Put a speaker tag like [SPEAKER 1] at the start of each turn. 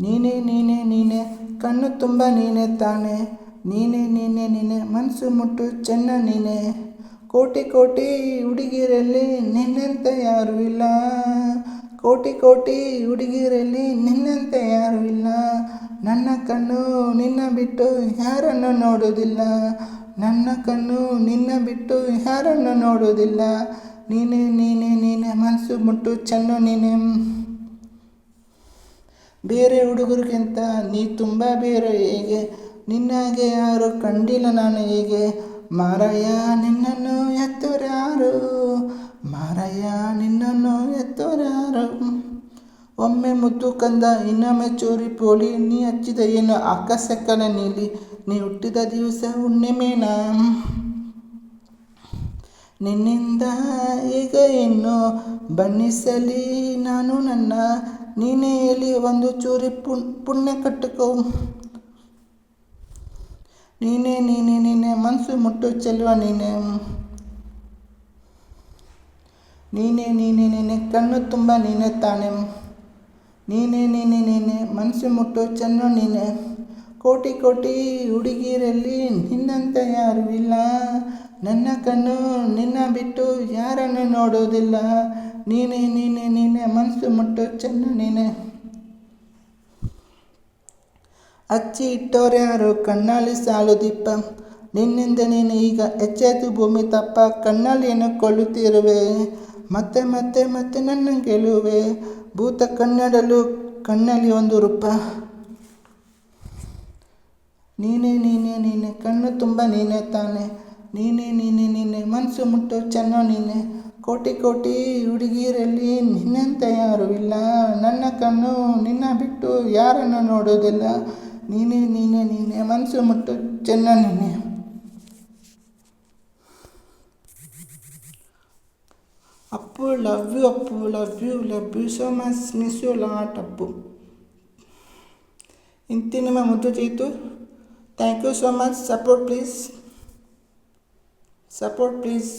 [SPEAKER 1] ನೀನೇ ನೀನೇ ನೀನೇ, ಕಣ್ಣು ತುಂಬ ನೀನೆ ತಾನೆ. ನೀನೇ, ನೀನೆ ನೀನೆ ಮನಸ್ಸು ಮುಟ್ಟು ಚೆನ್ನ ನೀನೆ. ಕೋಟಿ ಕೋಟಿ ಹುಡುಗಿರಲ್ಲಿ ನಿನ್ನಂತೆ ಯಾರೂ ಇಲ್ಲ. ಕೋಟಿ ಕೋಟಿ ಹುಡುಗಿರಲ್ಲಿ ನಿನ್ನಂತೆ ಯಾರೂ ಇಲ್ಲ. ನನ್ನ ಕಣ್ಣು ನಿನ್ನ ಬಿಟ್ಟು ಯಾರನ್ನು ನೋಡೋದಿಲ್ಲ ನನ್ನ ಕಣ್ಣು ನಿನ್ನ ಬಿಟ್ಟು ಯಾರನ್ನು ನೋಡೋದಿಲ್ಲ ನೀನೇ ನೀನೇ, ನೀನೆ ಮನಸ್ಸು ಮುಟ್ಟು ಚೆನ್ನ ನೀನೇ. ಬೇರೆ ಹುಡುಗರಿಗಿಂತ ನೀ ತುಂಬ ಬೇರೆ ಹೇಗೆ? ನಿನ್ನಾಗೆ ಯಾರು ಕಂಡಿಲ್ಲ ನಾನು ಹೇಗೆ? ಮಾರಯ್ಯ, ನಿನ್ನನ್ನು ಎತ್ತೋರ್ಯಾರು ಮಾರಯ್ಯ, ನಿನ್ನನ್ನು ಎತ್ತೋರ್ಯಾರು ಒಮ್ಮೆ ಮುದ್ದು ಕಂದ ಇನ್ನೊಮ್ಮೆ ಚೋರಿ ಪೋಳಿ ನೀ ಹಚ್ಚಿದ ಏನು? ಆಕಾಶಕ್ಕನ ನೀಲಿ, ನೀ ಹುಟ್ಟಿದ ದಿವಸ ಹುಣ್ಣಿಮೆನ ನಿನ್ನಿಂದ ಈಗ ಇನ್ನು ಬಣ್ಣಿಸಲಿ ನಾನು ನನ್ನ ನೀನೇ ಹೇಳಿ ಒಂದು ಚೂರಿ ಪುಣ್, ಪುಣ್ಯ ಕಟ್ಟಕೋ. ನೀನೇ ನೀನೇ ನೀನೇ ಮನಸ್ಸು ಮುಟ್ಟು ಚೆಲ್ವ ನೀನೇ. ನೀನೇ, ನೀನೆ, ನೀನೇ, ಕಣ್ಣು ತುಂಬ ನೀನೇ ತಾನೆ. ನೀನೇ ನೀನೇ ನೀನೇ ಮನಸ್ಸು ಮುಟ್ಟು ಚೆನ್ನು ನೀನೇ. ಕೋಟಿ ಕೋಟಿ ಹುಡುಗಿರಲ್ಲಿ ನಿನ್ನಂತ ಯಾರೂ ಇಲ್ಲ. ನನ್ನ ಕಣ್ಣು ನಿನ್ನ ಬಿಟ್ಟು ಯಾರನ್ನು ನೋಡೋದಿಲ್ಲ. ನೀನೇ ನೀನೇ ನೀನೇ ಮನಸ್ಸು ಮುಟ್ಟು ಚೆನ್ನ ನೀನೆ. ಹಚ್ಚಿ ಇಟ್ಟೋರ್ಯಾರು ಕಣ್ಣಲ್ಲಿ ಸಾಲು ದೀಪ. ನಿನ್ನಿಂದ ನೀನು ಈಗ ಎಚ್ಚೆತ್ತು ಭೂಮಿ ತಪ್ಪ. ಕಣ್ಣಲ್ಲಿ ಏನು ಕೊಳ್ಳುತ್ತಿರುವೆ ಮತ್ತೆ ಮತ್ತೆ ಮತ್ತೆ ನನ್ನ ಗೆಲುವೆ. ಭೂತ ಕನ್ನಡಲು ಕಣ್ಣಲ್ಲಿ ಒಂದು ರೂಪ. ನೀನೇ ನೀನೇ, ನೀನೆ, ಕಣ್ಣು ತುಂಬ ನೀನೆ ತಾನೆ. ನೀನೇ, ನೀನೆ ನೀನೆ ಮನಸ್ಸು ಮುಟ್ಟು ಚೆನ್ನ ನೀನೆ. ಕೋಟಿ ಕೋಟಿ ಹುಡುಗಿಯರಲ್ಲಿ ನಿನ್ನಂತ ಯಾರೂ ಇಲ್ಲ. ನನ್ನ ಕಣ್ಣು ನಿನ್ನ ಬಿಟ್ಟು ಯಾರನ್ನು ನೋಡೋದಿಲ್ಲ ನೀನೇ ನೀನೇ ನೀನೇ ಮನಸ್ಸು ಮುಟ್ಟು ಚೆನ್ನ ನೀನೆ Appu, love you, Appu, love you love you so much, miss you lot, Appu. ಇಂತಿ ನಿಮ್ಮ ಮುದ್ದು Jeetu thank you so much. Support please. Support please.